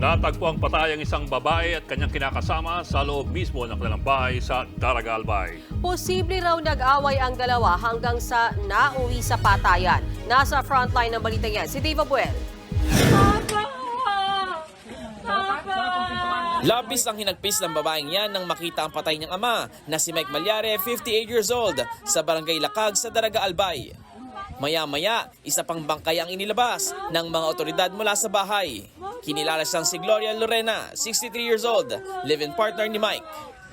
Natagpo ang patay ang isang babae at kanyang kinakasama sa loob mismo ng kanilang bahay sa Daragalbay. Posible raw nag-away ang dalawa hanggang sa nauwi sa patayan. Nasa frontline ng balita yan, si Dave Abuel. Labis ang hinagpis ng babaeng yan nang makita ang patay niyang ama na si Mike Malyare, 58 years old, sa barangay Lakag sa Daraga Albay. Maya-maya, isa pang bangkay ang inilabas ng mga otoridad mula sa bahay. Kinilala siyang si Gloria Lorena, 63 years old, live-in partner ni Mike.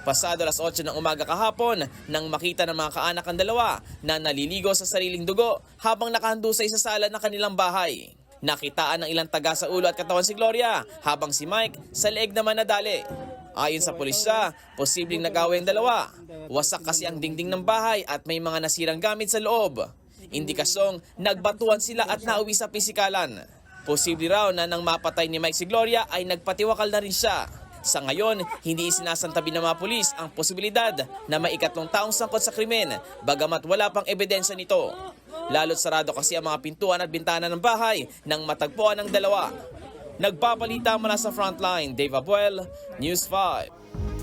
Pasado alas 8 ng umaga kahapon nang makita ng mga kaanak ang dalawa na naliligo sa sariling dugo habang nakahandusay sa sala ng kanilang bahay. Nakitaan ng ilang taga sa ulo at katawan si Gloria habang si Mike sa leeg naman nadali. Ayon sa pulisya, posibleng nag-away ang dalawa. Wasak kasi ang dingding ng bahay at may mga nasirang gamit sa loob. Indikasyong nagbatuan sila at nauwi sa pisikalan. Posible raw na nang mapatay ni Mike si Gloria ay nagpatiwakal na rin siya. Sa ngayon, hindi isinasantabi ng mga pulis ang posibilidad na may ikatlong taong sangkot sa krimen bagamat wala pang ebidensya nito. Lalo't sarado kasi ang mga pintuan at bintana ng bahay nang matagpuan ng dalawa. Nagbabalita mula sa frontline, Dave Abuel, News 5.